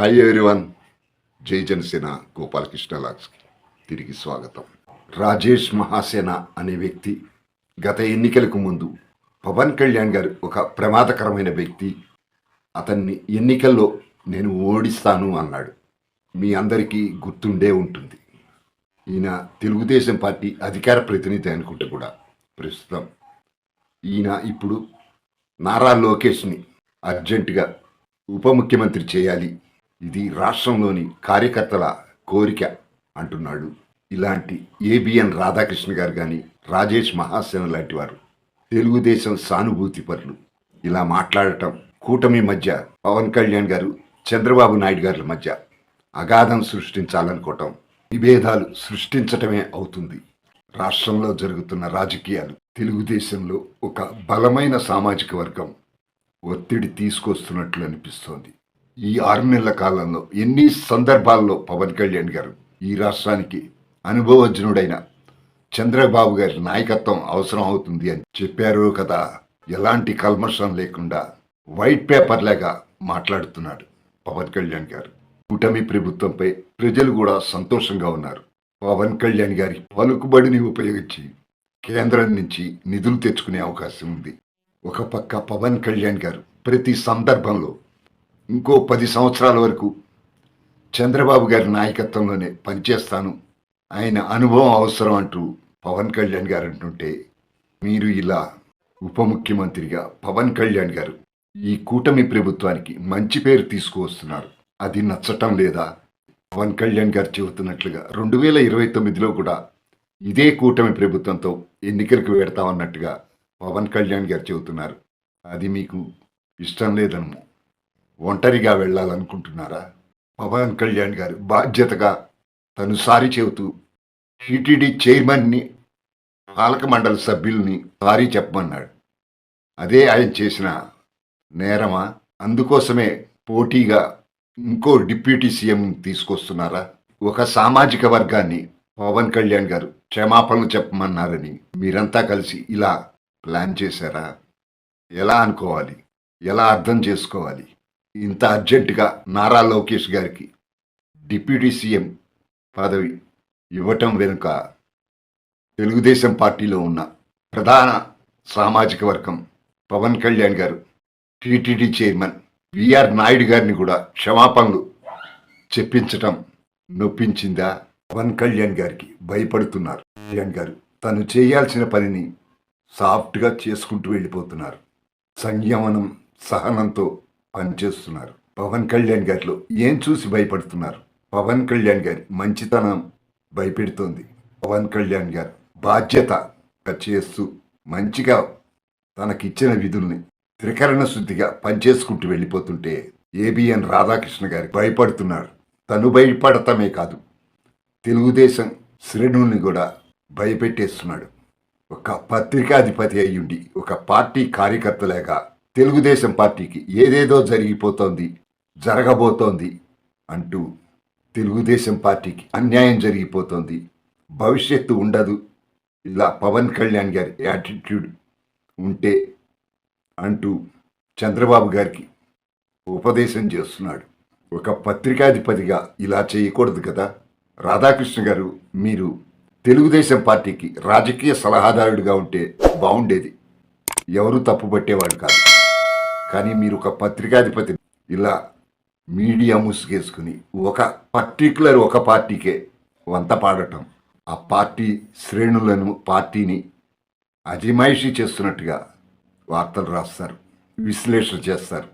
Hi everyone జై జనసేన గోపాలకృష్ణ లాక్స్కి తిరిగి స్వాగతం. రాజేష్ మహాసేన అనే వ్యక్తి గత ఎన్నికలకు ముందు పవన్ కళ్యాణ్ గారు ఒక ప్రమాదకరమైన వ్యక్తి. అతన్ని ఎన్నికల్లో నేను ఓడిస్తాను అన్నాడు. మీ అందరికీ గుర్తుండే ఉంటుంది. ఈయన తెలుగుదేశం పార్టీ అధికార ప్రతినిధి అనుకుంటే కూడా ప్రస్తుతం ఈయన ఇప్పుడు నారా లోకేష్ని అర్జెంటుగా ఉప ముఖ్యమంత్రి చేయాలి ఇది రాష్ట్రంలోని కార్యకర్తల కోరిక అంటున్నాడు. ఇలాంటి ఏబిఎన్ రాధాకృష్ణ గారు కానీ రాజేష్ మహాసేన లాంటి వారు తెలుగుదేశం సానుభూతి పరులు. ఇలా మాట్లాడటం కూటమి మధ్య పవన్ కళ్యాణ్ గారు చంద్రబాబు నాయుడు గారి మధ్య అగాధం సృష్టించాలనుకోవటం విభేదాలు సృష్టించటమే అవుతుంది. రాష్ట్రంలో జరుగుతున్న రాజకీయాలు తెలుగుదేశంలో ఒక బలమైన సామాజిక వర్గం ఒత్తిడి తీసుకొస్తున్నట్లు అనిపిస్తోంది. ఈ ఆరు నెలల కాలంలో ఎన్ని సందర్భాల్లో పవన్ కళ్యాణ్ గారు ఈ రాష్ట్రానికి అనుభవజ్ఞుడైన చంద్రబాబు గారి నాయకత్వం అవసరం అవుతుంది అని చెప్పారు కదా ఎలాంటి కల్మషం లేకుండా వైట్ పేపర్ లాగా మాట్లాడుతున్నాడు పవన్ కళ్యాణ్ గారు. కూటమి ప్రభుత్వంపై ప్రజలు కూడా సంతోషంగా ఉన్నారు. పవన్ కళ్యాణ్ గారి పలుకుబడిని ఉపయోగించి కేంద్రం నుంచి నిధులు తెచ్చుకునే అవకాశం ఉంది. ఒక పక్క పవన్ కళ్యాణ్ గారు ప్రతి సందర్భంలో ఇంకో పది సంవత్సరాల వరకు చంద్రబాబు గారి నాయకత్వంలోనే పనిచేస్తాను. ఆయన అనుభవం అవసరం అంటూ పవన్ కళ్యాణ్ గారు అంటుంటే మీరు ఇలా ఉప ముఖ్యమంత్రిగా పవన్ కళ్యాణ్ గారు ఈ కూటమి ప్రభుత్వానికి మంచి పేరు తీసుకువస్తున్నారు. అది నచ్చటం లేదా? పవన్ కళ్యాణ్ గారు చెబుతున్నట్లుగా రెండు వేల ఇరవై తొమ్మిదిలో కూడా ఇదే కూటమి ప్రభుత్వంతో ఎన్నికలకు వెడతామన్నట్టుగా పవన్ కళ్యాణ్ గారు చెబుతున్నారు. అది మీకు ఇష్టం లేదను ఒంటరిగా వెళ్ళాలనుకుంటున్నారా? పవన్ కళ్యాణ్ గారు బాధ్యతగా తను సారి చెబుతూ టీటీడీ చైర్మన్ని పాలక మండలి సభ్యుల్ని సారీ చెప్పమన్నాడు. అదే ఆయన చేసిన నేరమా? అందుకోసమే పోటీగా ఇంకో డిప్యూటీ సీఎం తీసుకొస్తున్నారా? ఒక సామాజిక వర్గాన్ని పవన్ కళ్యాణ్ గారు క్షమాపణలు చెప్పమన్నారని మీరంతా కలిసి ఇలా ప్లాన్ చేశారా? ఎలా అనుకోవాలి? ఎలా అర్థం చేసుకోవాలి? ఇంత అర్జెంటుగా నారా లోకేష్ గారికి డిప్యూటీ సీఎం పదవి ఇవ్వటం వెనుక తెలుగుదేశం పార్టీలో ఉన్న ప్రధాన సామాజిక వర్గం పవన్ కళ్యాణ్ గారు టీటీడీ చైర్మన్ విఆర్ నాయుడు గారిని కూడా క్షమాపణలు చెప్పించటం నొప్పించిందా? పవన్ కళ్యాణ్ గారికి భయపడుతున్నారు. కళ్యాణ్ గారు తను చేయాల్సిన పనిని సాఫ్ట్గా చేసుకుంటూ వెళ్ళిపోతున్నారు. సంయమనం సహనంతో పనిచేస్తున్నారు. పవన్ కళ్యాణ్ గారిలో ఏం చూసి భయపడుతున్నారు? పవన్ కళ్యాణ్ గారి మంచితనం భయపెడుతోంది. పవన్ కళ్యాణ్ గారు బాధ్యత చేస్తూ మంచిగా తనకిచ్చిన విధుల్ని త్రికరణ శుద్ధిగా పనిచేసుకుంటూ వెళ్ళిపోతుంటే ఏబిఎన్ రాధాకృష్ణ గారి భయపడుతున్నారు. తను భయపడటమే కాదు తెలుగుదేశం శ్రేణుల్ని కూడా భయపెట్టేస్తున్నాడు. ఒక పత్రికాధిపతి అయ్యుండి ఒక పార్టీ కార్యకర్తలేగా తెలుగుదేశం పార్టీకి ఏదేదో జరిగిపోతోంది జరగబోతోంది అంటూ తెలుగుదేశం పార్టీకి అన్యాయం జరిగిపోతోంది. భవిష్యత్తు ఉండదు. ఇలా పవన్ కళ్యాణ్ గారి యాటిట్యూడ్ ఉంటే అంటూ చంద్రబాబు గారికి ఉపదేశం చేస్తున్నాడు. ఒక పత్రికాధిపతిగా ఇలా చేయకూడదు కదా? రాధాకృష్ణ గారు మీరు తెలుగుదేశం పార్టీకి రాజకీయ సలహాదారుడిగా ఉంటే బాగుండేది. ఎవరు తప్పు పట్టేవాడు కాదు. కానీ మీరు ఒక పత్రికాధిపతి. ఇలా మీడియా ముసుగేసుకుని ఒక పర్టికులర్ ఒక పార్టీకే వంత పాడటం. ఆ పార్టీ శ్రేణులను పార్టీని అజమాయిషీ చేస్తున్నట్టుగా వార్తలు రాస్తారు విశ్లేషణ చేస్తారు.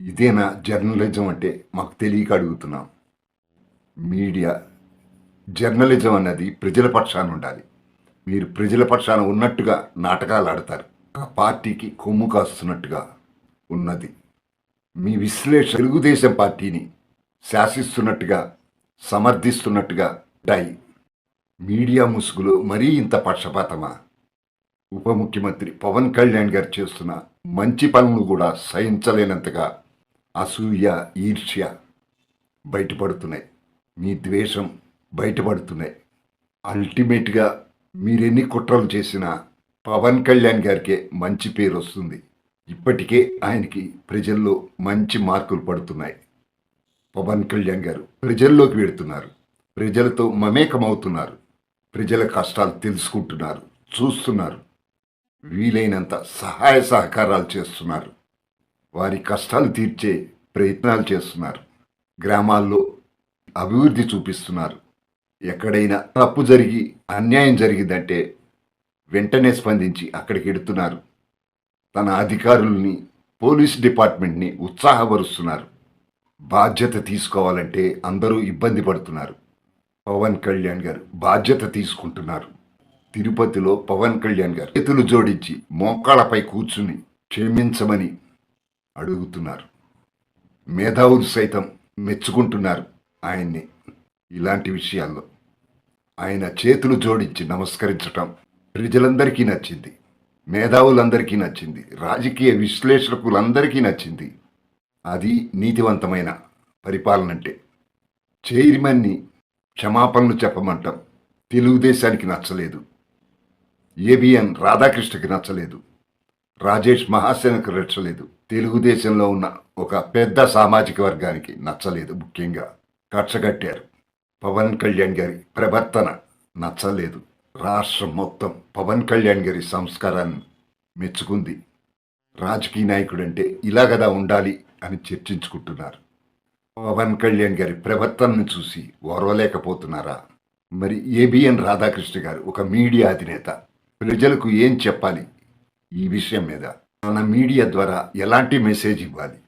ఇదేనా జర్నలిజం అంటే మాకు తెలియక అడుగుతున్నాం. మీడియా జర్నలిజం అన్నది ప్రజల పక్షాన ఉండాలి. మీరు ప్రజల పక్షాన ఉన్నట్టుగా నాటకాలు ఆడతారు. ఆ పార్టీకి కొమ్ము కాస్తున్నట్టుగా ఉన్నది. మీ విశ్లేషణ తెలుగుదేశం పార్టీని శాసిస్తున్నట్టుగా సమర్థిస్తున్నట్టుగా ఉంటాయి మీడియా ముసుగులో మరీ ఇంత పక్షపాతమా? ఉప ముఖ్యమంత్రి పవన్ కళ్యాణ్ గారు చేస్తున్న మంచి పనులు కూడా సహించలేనంతగా అసూయ ఈర్ష్య బయటపడుతున్నాయి. మీ ద్వేషం బయటపడుతున్నాయి. అల్టిమేట్గా మీరెన్ని కుట్రలు చేసినా పవన్ కళ్యాణ్ గారికే మంచి పేరు వస్తుంది. ఇప్పటికే ఆయనకి ప్రజల్లో మంచి మార్కులు పడుతున్నాయి. పవన్ కళ్యాణ్ గారు ప్రజల్లోకి వెడుతున్నారు ప్రజలతో మమేకమవుతున్నారు. ప్రజల కష్టాలు తెలుసుకుంటున్నారు. చూస్తున్నారు. వీలైనంత సహాయ సహకారాలు చేస్తున్నారు. వారి కష్టాలు తీర్చే ప్రయత్నాలు చేస్తున్నారు. గ్రామాల్లో అభివృద్ధి చూపిస్తున్నారు. ఎక్కడైనా తప్పు జరిగి అన్యాయం జరిగిందంటే వెంటనే స్పందించి అక్కడికి ఎడుతున్నారు. తన అధికారుల్ని పోలీస్ డిపార్ట్మెంట్ని ఉత్సాహపరుస్తున్నారు. బాధ్యత తీసుకోవాలంటే అందరూ ఇబ్బంది పడుతున్నారు. పవన్ కళ్యాణ్ గారు బాధ్యత తీసుకుంటున్నారు. తిరుపతిలో పవన్ కళ్యాణ్ గారు చేతులు జోడించి మోకాళ్ళపై కూర్చుని క్షమించమని అడుగుతున్నారు. మేధావులు సైతం మెచ్చుకుంటున్నారు ఆయన్ని ఇలాంటి విషయాల్లో. ఆయన చేతులు జోడించి నమస్కరించటం ప్రజలందరికీ నచ్చింది. మేధావులందరికీ నచ్చింది. రాజకీయ విశ్లేషకులందరికీ నచ్చింది. అది నీతివంతమైన పరిపాలన అంటే చైర్మన్ని క్షమాపణలు చెప్పమంటాం. తెలుగుదేశానికి నచ్చలేదు. ఏబిఎన్ రాధాకృష్ణకి నచ్చలేదు. రాజేష్ మహాసేనకు నచ్చలేదు తెలుగుదేశంలో ఉన్న ఒక పెద్ద సామాజిక వర్గానికి నచ్చలేదు ముఖ్యంగా. కచ్చగట్టారు పవన్ కళ్యాణ్ గారి ప్రవర్తన నచ్చలేదు. రాష్ట్రం మొత్తం పవన్ కళ్యాణ్ గారి సంస్కారాన్ని మెచ్చుకుంది. రాజకీయ నాయకుడు అంటే ఇలా కదా ఉండాలి అని చర్చించుకుంటున్నారు. పవన్ కళ్యాణ్ గారి ప్రవర్తనను చూసి ఓర్వలేకపోతున్నారా? మరి ఏబిఎన్ రాధాకృష్ణ గారు ఒక మీడియా అధినేత ప్రజలకు ఏం చెప్పాలి ఈ విషయం మీద? తన మీడియా ద్వారా ఎలాంటి మెసేజ్ ఇవ్వాలి?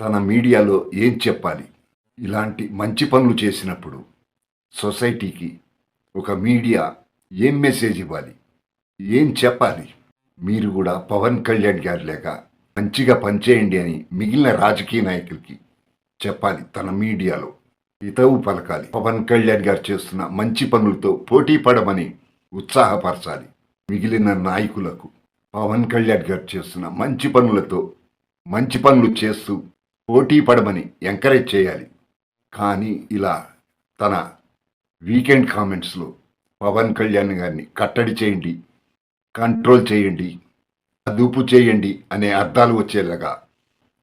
తన మీడియాలో ఏం చెప్పాలి? ఇలాంటి మంచి పనులు చేసినప్పుడు సొసైటీకి ఒక మీడియా ఏం మెసేజ్ ఇవ్వాలి? ఏం చెప్పాలి? మీరు కూడా పవన్ కళ్యాణ్ గారు లేక మంచిగా పనిచేయండి అని మిగిలిన రాజకీయ నాయకులకి చెప్పాలి తన మీడియాలో. హితవు పలకాలి. పవన్ కళ్యాణ్ గారు చేస్తున్న మంచి పనులతో పోటీ పడమని ఉత్సాహపరచాలి. మిగిలిన నాయకులకు పవన్ కళ్యాణ్ గారు చేస్తున్న మంచి పనులతో మంచి పనులు చేస్తూ పోటీ పడమని ఎంకరేజ్ చేయాలి. కానీ ఇలా తన వీకెండ్ కామెంట్స్లో పవన్ కళ్యాణ్ గారిని కట్టడి చేయండి కంట్రోల్ చేయండి అదుపు చేయండి అనే అర్థాలు వచ్చేలాగా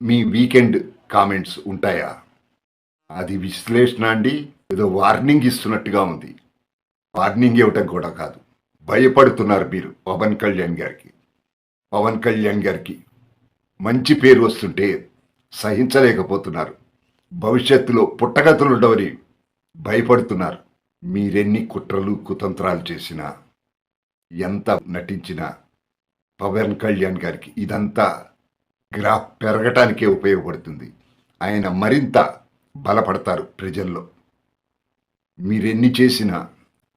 మీ వీకెండ్ కామెంట్స్ ఉంటాయా? అది విశ్లేషణ అండి. ఏదో వార్నింగ్ ఇస్తున్నట్టుగా ఉంది. వార్నింగ్ ఇవ్వటం కూడా కాదు. భయపడుతున్నారు మీరు పవన్ కళ్యాణ్ గారికి. పవన్ కళ్యాణ్ గారికి మంచి పేరు వస్తుంటే సహించలేకపోతున్నారు. భవిష్యత్తులో పుట్టగతులు ఉండవని భయపడుతున్నారు. మీరెన్ని కుట్రలు కుతంత్రాలు చేసినా ఎంత నటించినా పవన్ కళ్యాణ్ గారికి ఇదంతా గ్రాఫ్ పెరగటానికే ఉపయోగపడుతుంది. ఆయన మరింత బలపడతారు ప్రజల్లో. మీరెన్ని చేసినా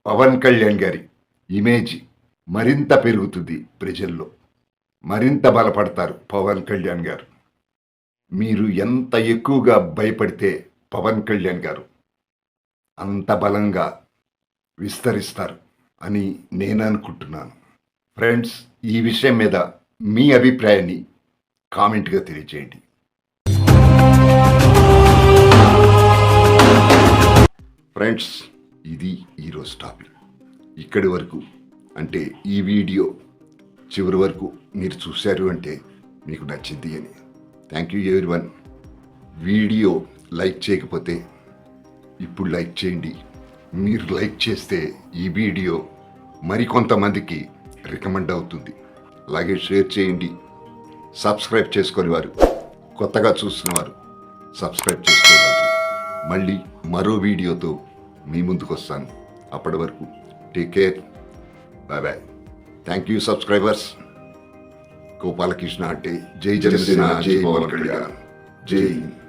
పవన్ కళ్యాణ్ గారి ఇమేజ్ మరింత పెరుగుతుంది ప్రజల్లో. మరింత బలపడతారు పవన్ కళ్యాణ్ గారు. మీరు ఎంత ఎక్కువగా భయపడితే పవన్ కళ్యాణ్ గారు అంత బలంగా విస్తరిస్తారు అని నేను అనుకుంటున్నాను. ఫ్రెండ్స్ ఈ విషయం మీద మీ అభిప్రాయాన్ని కామెంట్గా తెలియజేయండి. ఫ్రెండ్స్ ఇది ఈరోజు టాపిక్ ఇక్కడి వరకు అంటే ఈ వీడియో చివరి వరకు మీరు చూశారు అంటే మీకు నచ్చింది అని. థ్యాంక్ యూ ఎవరి వన్ వీడియో లైక్ చేయకపోతే ఇప్పుడు లైక్ చేయండి. మీరు లైక్ చేస్తే ఈ వీడియో మరికొంతమందికి రికమెండ్ అవుతుంది. అలాగే షేర్ చేయండి. సబ్స్క్రైబ్ చేసుకొని వారు కొత్తగా చూస్తున్న వారు సబ్స్క్రైబ్ చేసుకోవాలి మళ్ళీ మరో వీడియోతో మీ ముందుకు వస్తాను. అప్పటి వరకు take care bye bye thank you subscribers Gopalakrishna అంటే జై జనసేన జై పవన్ కళ్యాణ్. జై. హింద్